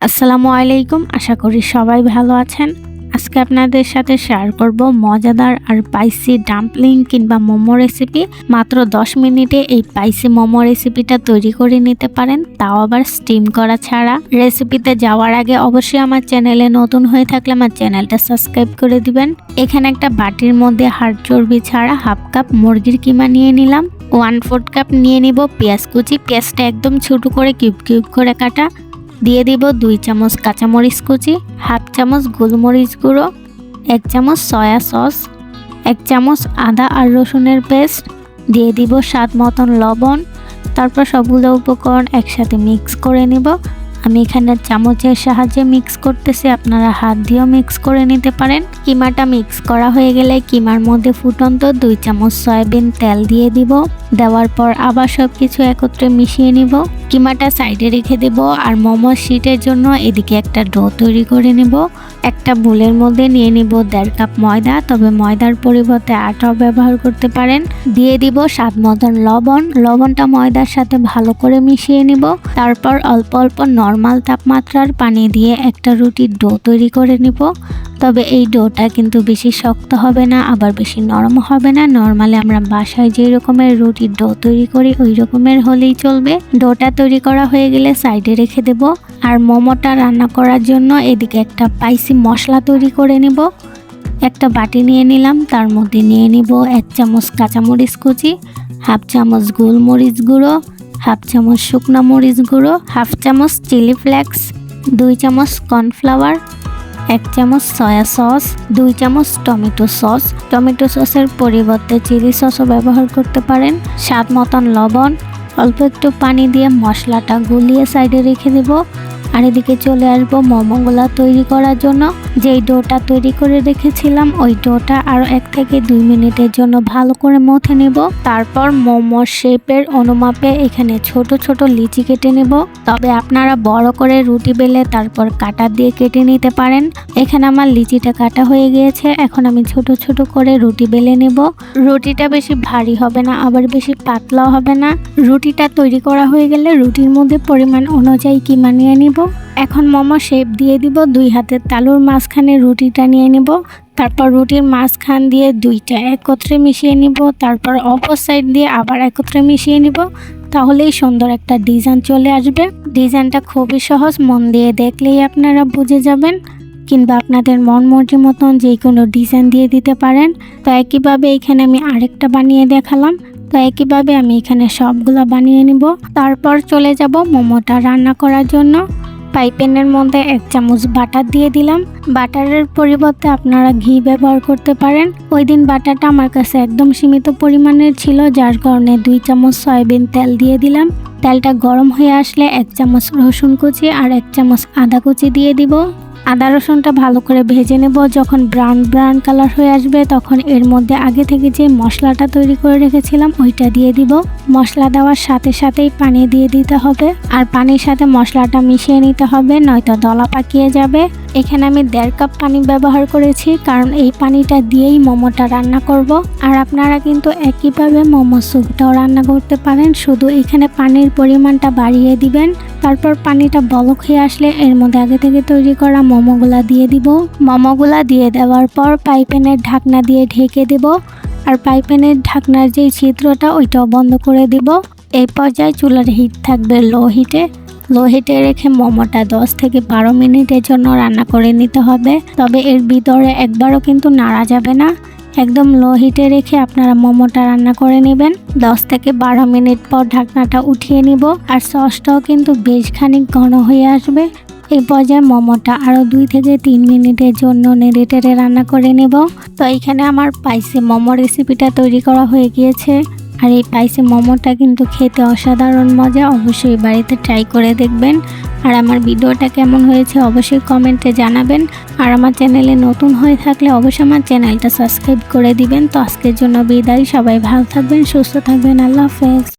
আসসালামু আলাইকুম, আশা করি সবাই ভালো আছেন। আজকে আপনাদের সাথে শেয়ার করব মজাদার আর পাইসি ডাম্পলিং কিংবা মোমো রেসিপি মাত্র 10 মিনিটে এই পাইসি মোমো রেসিপিটা তৈরি করে নিতে পারেন, তাও আবার স্টিম করা ছাড়া। রেসিপিতে যাওয়ার আগে অবশ্যই আমার চ্যানেলে নতুন হয়ে থাকলে আমার চ্যানেলটা সাবস্ক্রাইব করে দিবেন। এখানে একটা বাটির মধ্যে হাড় চর্বি ছাড়া হাফ কাপ মুরগির কিমা নিয়ে নিলাম। ওয়ান ফোর্থ কাপ নিয়ে নিব পেঁয়াজ কুচি। পেঁয়াজটা একদম ছোট করে কিউব কিউব করে কাটা। দিয়ে দিব দুই চামচ কাঁচামরিচ কুচি, হাফ চামচ গোলমরিচ গুঁড়ো, এক চামচ সয়া সস, এক চামচ আদা আর রসুনের পেস্ট, দিয়ে দিব স্বাদ মতন লবণ। তারপর সবগুলো উপকরণ একসাথে মিক্স করে নিব। আমি এখানে চামচের সাহায্যে মিক্স করতেছি। আপনারা হাত দিয়েও মিক্স করে নিতে পারেন। কিমাটা মিক্স করা হয়ে গেলে কিমার মধ্যে ফুটন্ত দুই চামচ সয়াবিন তেল দিয়ে দিব। দেওয়ার পর আবার সব কিছু একত্রে মিশিয়ে নিব। কিমাটা সাইডে রেখে দেব আর মোমো শিটের জন্য এদিকে একটা ডো তৈরি করে নেব। একটা বুলের মধ্যে নিয়ে নিব দেড় কাপ ময়দা, তবে ময়দার পরিবর্তে আটাও ব্যবহার করতে পারেন। দিয়ে দিব স্বাদ মতন লবণ। লবণটা ময়দার সাথে ভালো করে মিশিয়ে নিব। তারপর অল্প অল্প নর্মাল তাপমাত্রার পানি দিয়ে একটা রুটির ডো তৈরি করে নিব। তবে এই ডোটা কিন্তু বেশি শক্ত হবে না, আবার বেশি নরম হবে না। নর্মালি আমরা বাসায় যে রকমের রুটির ডো তৈরি করি, ওই রকমের হলেই চলবে। ডোটা তৈরি করা হয়ে গেলে সাইডে রেখে দেব। আর মোমোটা রান্না করার জন্য এদিকে একটা স্পাইসি মশলা তৈরি করে নিব। একটা বাটি নিয়ে নিলাম, তার মধ্যে নিয়ে নিব এক চামচ কাঁচামরিচ কুচি, হাফ চামচ গোলমরিচ গুঁড়ো হাফ চামচ শুকনো মরিচ গুঁড়ো, হাফ চামচ চিলি ফ্লেক্স, দুই চামচ কর্নফ্লাওয়ার, এক চামচ সয়া সস, দুই চামচ টমেটো সস। টমেটো সসের পরিবর্তে চিলি সসও ব্যবহার করতে পারেন। স্বাদ মতন লবণ, অল্প একটু পানি দিয়ে মশলাটা গুলিয়ে সাইডে রেখে দেব। আর এদিকে চলে আসব মোমোগুলা তৈরি করার জন্য। যেই ডোটা তৈরি করে রেখেছিলাম, ওই ডোটা আরও এক থেকে দুই মিনিটের জন্য ভালো করে মথে নেব। তারপর মোমো শেপের অনুমাপে এখানে ছোট ছোট লিচি কেটে নেব। তবে আপনারা বড় করে রুটি বেলে তারপর কাটা দিয়ে কেটে নিতে পারেন। এখানে আমার লিচিটা কাটা হয়ে গিয়েছে, এখন আমি ছোট ছোট করে রুটি বেলে নেব। রুটিটা বেশি ভারী হবে না, আবার বেশি পাতলাও হবে না। রুটিটা তৈরি করা হয়ে গেলে রুটির মধ্যে পরিমাণ অনুযায়ী কি মানিয়ে নিব। এখন মোমো শেপ দিয়ে দিব, দুই হাতের তালুর মাঝখানে রুটিটা নিয়ে নিব, তারপর রুটির মাঝখান দিয়ে দুইটা একত্রে মিশিয়ে নিব, তারপর অপর সাইড দিয়ে আবার একত্রে মিশিয়ে নিব, তাহলেই সুন্দর একটা ডিজাইন চলে আসবে। ডিজাইনটা খুবই সহজ, মন দিয়ে দেখলেই আপনারা বুঝে যাবেন, কিংবা আপনাদের মন মর্জি মতন যে কোনো ডিজাইন দিয়ে দিতে পারেন। তো একইভাবে এখানে আমি আরেকটা বানিয়ে দেখালাম, তো একইভাবে আমি এখানে সবগুলো বানিয়ে নিব। তারপর চলে যাব মোমোটা রান্না করার জন্য। পাইপেনের মধ্যে এক চামচ বাটার দিয়ে দিলাম। বাটারের পরিবর্তে আপনারা ঘি ব্যবহার করতে পারেন। ওই দিন বাটারটা আমার কাছে একদম সীমিত পরিমাণের ছিল, যার কারণে দুই চামচ সয়াবিন তেল দিয়ে দিলাম। তেলটা গরম হয়ে আসলে এক চামচ রসুন কুচি আর এক চামচ আদা কুচি দিয়ে দিব। আদা রসুনটা ভালো করে ভেজে নেব। যখন ব্রাউন ব্রাউন কালার হয়ে আসবে, তখন এর মধ্যে আগে থেকে যে মশলাটা তৈরি করে রেখেছিলাম, ওইটা দিয়ে দিব। মশলা দেওয়ার সাথে সাথেই পানি দিয়ে দিতে হবে। আর পানির সাথে মশলাটা মিশিয়ে নিতে হবে, নয়তো দলা পাকিয়ে যাবে। এখানে আমি দেড় কাপ পানি ব্যবহার করেছি, কারণ এই পানিটা দিয়েই মোমোটা রান্না করব। আর আপনারা কিন্তু একইভাবে মোমো স্যুপটাও রান্না করতে পারেন। শুধু এখানে পানির পরিমাণটা বাড়িয়ে দিবেন। তারপর পানিটা বলক হয়ে আসলে এর মধ্যে আগে থেকে তৈরি করা মোমোগুলা দিয়ে দিব। মোমোগুলা দিয়ে দেওয়ার পর পাইপেনের ঢাকনা দিয়ে ঢেকে দেব। আর পাইপেনের ঢাকনার যে ছিদ্রটা, ওইটাও বন্ধ করে দিব। এই পর্যায়ে চুলার হিট থাকবে লো হিটে। লো হিটে রেখে মোমোটা দশ থেকে বারো মিনিটের জন্য রান্না করে নিতে হবে। তবে এর ভিতরে একবারও কিন্তু নাড়া যাবে না। একদম লো হিটে রেখে আপনারা মোমোটা রান্না করে নেবেন। দশ থেকে বারো মিনিট পর ঢাকনাটা উঠিয়ে নিব। আর সসটাও কিন্তু বেশ খানিক ঘন হয়ে আসবে। এই পর্যায়ে মোমোটা আরও দুই থেকে তিন মিনিটের জন্য নেড়ে টেড়ে রান্না করে নেব। তো এইখানে আমার পাইসি মোমো রেসিপিটা তৈরি করা হয়ে গিয়েছে। আর এই পাইসে মোমোটা কিন্তু খেতে অসাধারণ মজা। অবশ্যই বাড়িতে ট্রাই করে দেখবেন। আর আমার ভিডিওটা কেমন হয়েছে অবশ্যই কমেন্টে জানাবেন। আর আমার চ্যানেলে নতুন হয়ে থাকলে অবশ্যই আমার চ্যানেলটা সাবস্ক্রাইব করে দিবেন। তো আজকের জন্য বিদায়। সবাই ভালো থাকবেন, সুস্থ থাকবেন। আল্লাহ হাফেজ।